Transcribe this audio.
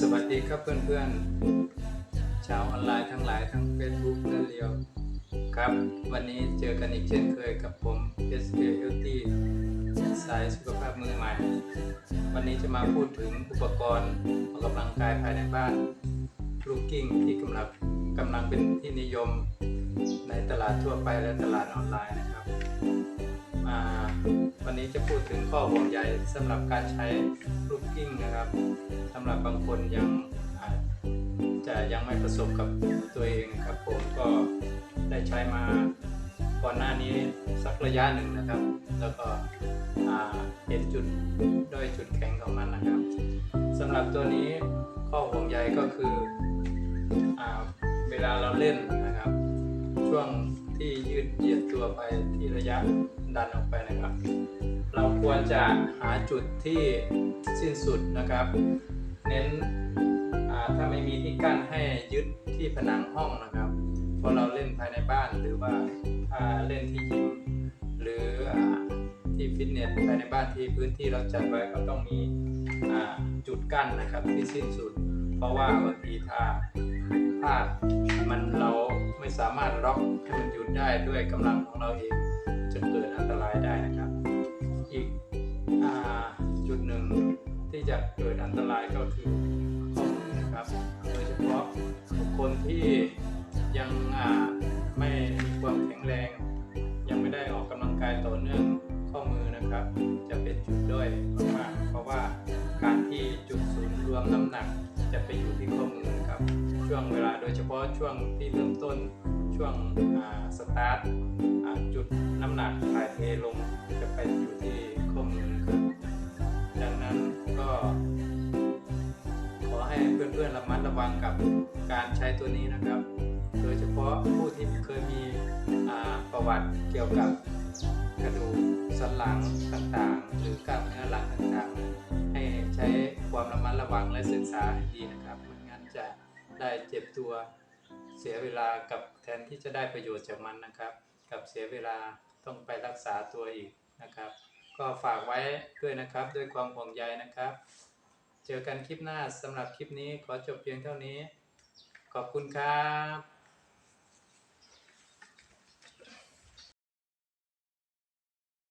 สวัสดีครับเพื่อนๆชาวออนไลน์ทั้งหลายทั้ง Facebook และเรียวครับ วันนี้เจอกันอีกเช่นเคยกับผม SK Healthy สายสุขภาพมือใหม่ วันนี้จะมาพูดถึงอุปกรณ์ออกกำลังกายภายในบ้านลูกกิ้งที่กำลังกำลังเป็นที่นิยมในตลาดทั่วไปและตลาดออนไลน์นะครับ วันนี้จะพูดถึงข้อห่วงใยสำหรับการใช้ลูกกิ้งนะครับสำหรับบางคนยังอาจจะยังไม่ประสบกับตัวเองนะครับผมก็ได้ใช้มาก่อนหน้านี้สักระยะหนึ่งนะครับ แล้วก็เห็นจุดด้อยจุดแข็งของมันนะครับสำหรับตัวนี้ข้อห่วงใยก็คืออเวลาเราเล่นนะครับ ช่วง ที่ยืดเหยียดตัวไปที่ระยะดันออกไปนะครับ เราควรจะหาจุดที่สิ้นสุดนะครับ เน้นถ้าไม่มีที่กั้นให้ยึดที่ผนังห้องนะครับพอเราเล่นภายในบ้านหรือว่าถ้าเล่นที่ยิมหรืออที่ฟิตเนสภายในบ้านที่พื้นที่เราจัดไว้ก็ต้องมีจุดกั้นนะครับที่สิ้นสุด เพราะว่าบางทีถ้าพลาด สามารถล็อกให้มันหยุดได้ด้วยกำลังของเราเองจะเกิดอันตรายได้นะครับ อีกอจุดหนึ่งที่จะเกิดอันตรายก็คือข้อมือนะครับ โดยเฉพาะบุคคลที่ จุดศูนย์รวมน้ำหนัก จะไปอยู่ที่ข้อมือครับ ช่วงเวลาโดยเฉพาะช่วงที่เริ่มต้นช่วงสตาร์ทจุดน้ำหนักถ่ายเทลงจะไปอยู่ที่ข้อมือครับดังนั้นก็ขอให้เพื่อนๆระมัดระวังกับการใช้ตัวนี้นะครับ โดยเฉพาะผู้ที่เคยมีประวัติเกี่ยวกับกระดูกสันหลังต่างๆ หรือกล้ามเนื้อหลังต่างๆ ให้ใช้ความระมัดระวังและศึกษาให้ดีนะครับไม่งั้นจะได้เจ็บตัวเสียเวลากับแทนที่จะได้ประโยชน์จากมันนะครับ กับเสียเวลาต้องไปรักษาตัวอีกนะครับ ก็ฝากไว้ด้วยนะครับด้วยความห่วงใยนะครับ เจอกันคลิปหน้าสำหรับคลิปนี้ขอจบเพียงเท่านี้ ขอบคุณครับ